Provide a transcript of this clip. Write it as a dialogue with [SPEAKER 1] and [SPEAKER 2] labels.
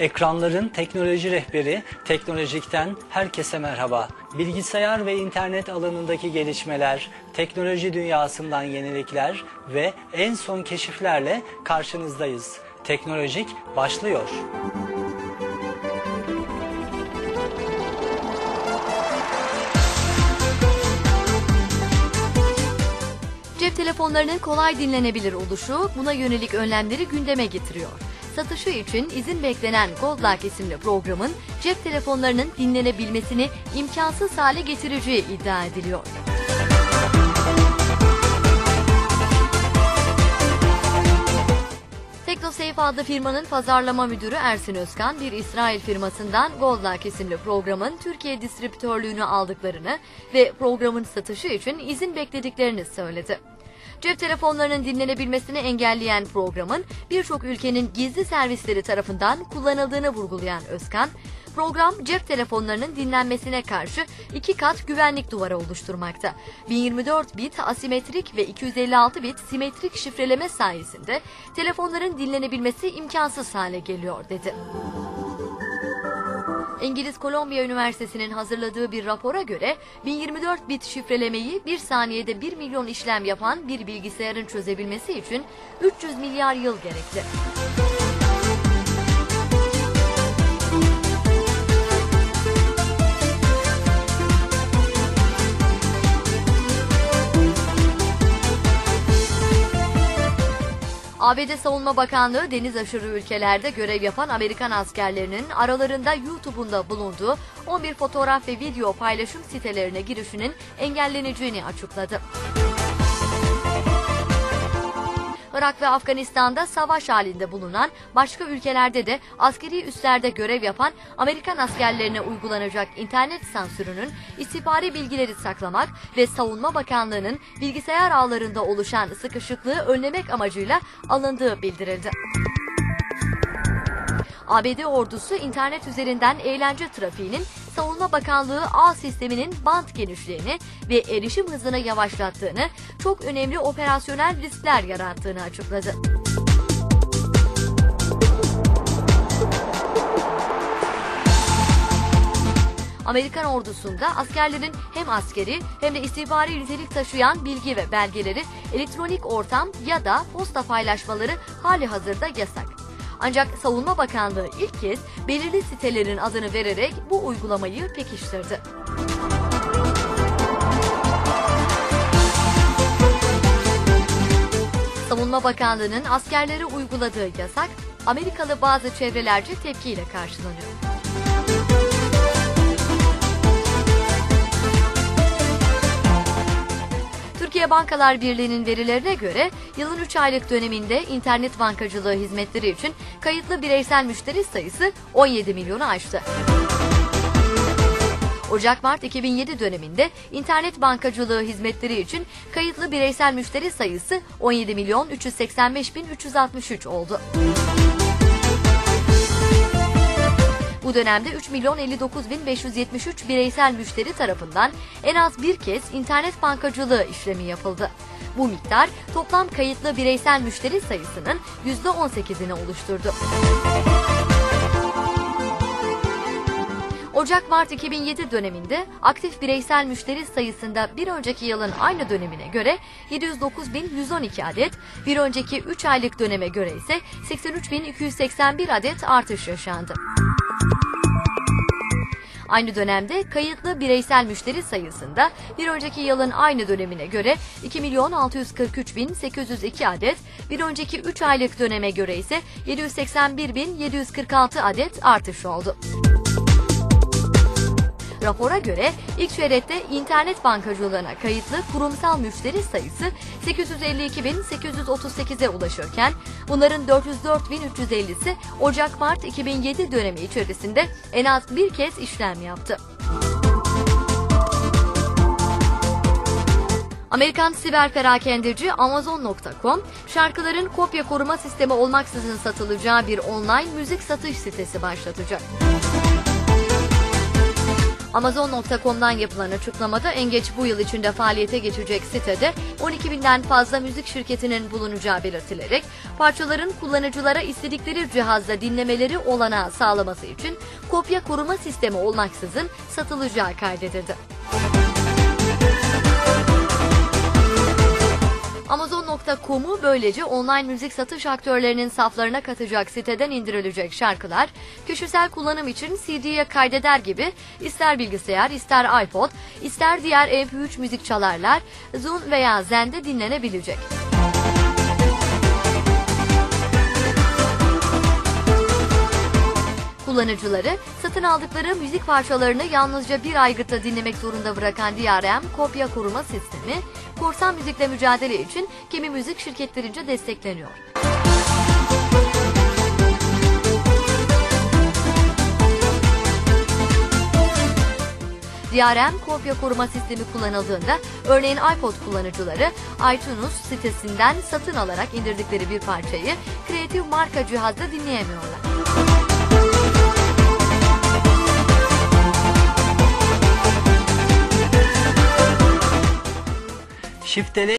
[SPEAKER 1] Ekranların teknoloji rehberi Teknolojik'ten herkese merhaba. Bilgisayar ve internet alanındaki gelişmeler, teknoloji dünyasından yenilikler ve en son keşiflerle karşınızdayız. Teknolojik başlıyor.
[SPEAKER 2] Cep telefonlarının kolay dinlenebilir oluşu buna yönelik önlemleri gündeme getiriyor. Satışı için izin beklenen Goldlock isimli programın cep telefonlarının dinlenebilmesini imkansız hale getireceği iddia ediliyor. TeknoSafe adlı firmanın pazarlama müdürü Ersin Özkan bir İsrail firmasından Goldlock isimli programın Türkiye distribütörlüğünü aldıklarını ve programın satışı için izin beklediklerini söyledi. Cep telefonlarının dinlenebilmesini engelleyen programın birçok ülkenin gizli servisleri tarafından kullanıldığını vurgulayan Özkan, program cep telefonlarının dinlenmesine karşı iki kat güvenlik duvarı oluşturmakta. 1024 bit asimetrik ve 256 bit simetrik şifreleme sayesinde telefonların dinlenebilmesi imkansız hale geliyor dedi. İngiliz Kolombiya Üniversitesi'nin hazırladığı bir rapora göre 1024 bit şifrelemeyi bir saniyede 1 milyon işlem yapan bir bilgisayarın çözebilmesi için 300 milyar yıl gerekli. ABD Savunma Bakanlığı deniz aşırı ülkelerde görev yapan Amerikan askerlerinin aralarında YouTube'un da bulunduğu 11 fotoğraf ve video paylaşım sitelerine girişinin engelleneceğini açıkladı. Irak ve Afganistan'da savaş halinde bulunan başka ülkelerde de askeri üslerde görev yapan Amerikan askerlerine uygulanacak internet sansürünün istihbari bilgileri saklamak ve Savunma Bakanlığı'nın bilgisayar ağlarında oluşan sıkışıklığı önlemek amacıyla alındığı bildirildi. ABD ordusu internet üzerinden eğlence trafiğinin Savunma Bakanlığı ağ sisteminin bant genişliğini ve erişim hızını yavaşlattığını, çok önemli operasyonel riskler yarattığını açıkladı. Amerikan ordusunda askerlerin hem askeri hem de istihbari nitelik taşıyan bilgi ve belgeleri elektronik ortam ya da posta paylaşmaları hali hazırda yasak. Ancak Savunma Bakanlığı ilk kez belirli sitelerin adını vererek bu uygulamayı pekiştirdi. Savunma Bakanlığı'nın askerlere uyguladığı yasak Amerikalı bazı çevrelerce tepkiyle karşılanıyor. Türkiye Bankalar Birliği'nin verilerine göre yılın 3 aylık döneminde internet bankacılığı hizmetleri için kayıtlı bireysel müşteri sayısı 17 milyonu aştı. Ocak-Mart 2007 döneminde internet bankacılığı hizmetleri için kayıtlı bireysel müşteri sayısı 17 milyon 385 bin 363 oldu. Bu dönemde 3 milyon 59 bin 573 bireysel müşteri tarafından en az bir kez internet bankacılığı işlemi yapıldı. Bu miktar toplam kayıtlı bireysel müşteri sayısının %18'ini oluşturdu. Ocak-Mart 2007 döneminde aktif bireysel müşteri sayısında bir önceki yılın aynı dönemine göre 709.112 adet, bir önceki 3 aylık döneme göre ise 83.281 adet artış yaşandı. Aynı dönemde kayıtlı bireysel müşteri sayısında bir önceki yılın aynı dönemine göre 2 milyon 643 bin 802 adet, bir önceki 3 aylık döneme göre ise 781 bin 746 adet artış oldu. Rapora göre ilk çeyrekte internet bankacılığına kayıtlı kurumsal müşteri sayısı 852.838'e ulaşırken bunların 404.350'si Ocak-Mart 2007 dönemi içerisinde en az bir kez işlem yaptı. Amerikan siber perakendeci Amazon.com, şarkıların kopya koruma sistemi olmaksızın satılacağı bir online müzik satış sitesi başlatacak. Amazon.com'dan yapılan açıklamada en geç bu yıl içinde faaliyete geçecek sitede 12 binden fazla müzik şirketinin bulunacağı belirtilerek parçaların kullanıcılara istedikleri cihazda dinlemeleri olanağı sağlaması için kopya koruma sistemi olmaksızın satılacağı kaydedildi. Amazon.com'u böylece online müzik satış aktörlerinin saflarına katacak siteden indirilecek şarkılar, kişisel kullanım için CD'ye kaydeder gibi ister bilgisayar, ister iPod, ister diğer MP3 müzik çalarlar, Zune veya Zen'de dinlenebilecek. Kullanıcıları satın aldıkları müzik parçalarını yalnızca bir aygıtta dinlemek zorunda bırakan DRM kopya koruma sistemi, korsan müzikle mücadele için kimi müzik şirketlerince destekleniyor. DRM kopya koruma sistemi kullanıldığında örneğin iPod kullanıcıları iTunes sitesinden satın alarak indirdikleri bir parçayı Creative marka cihazda dinleyemiyorlar.
[SPEAKER 1] Şifteli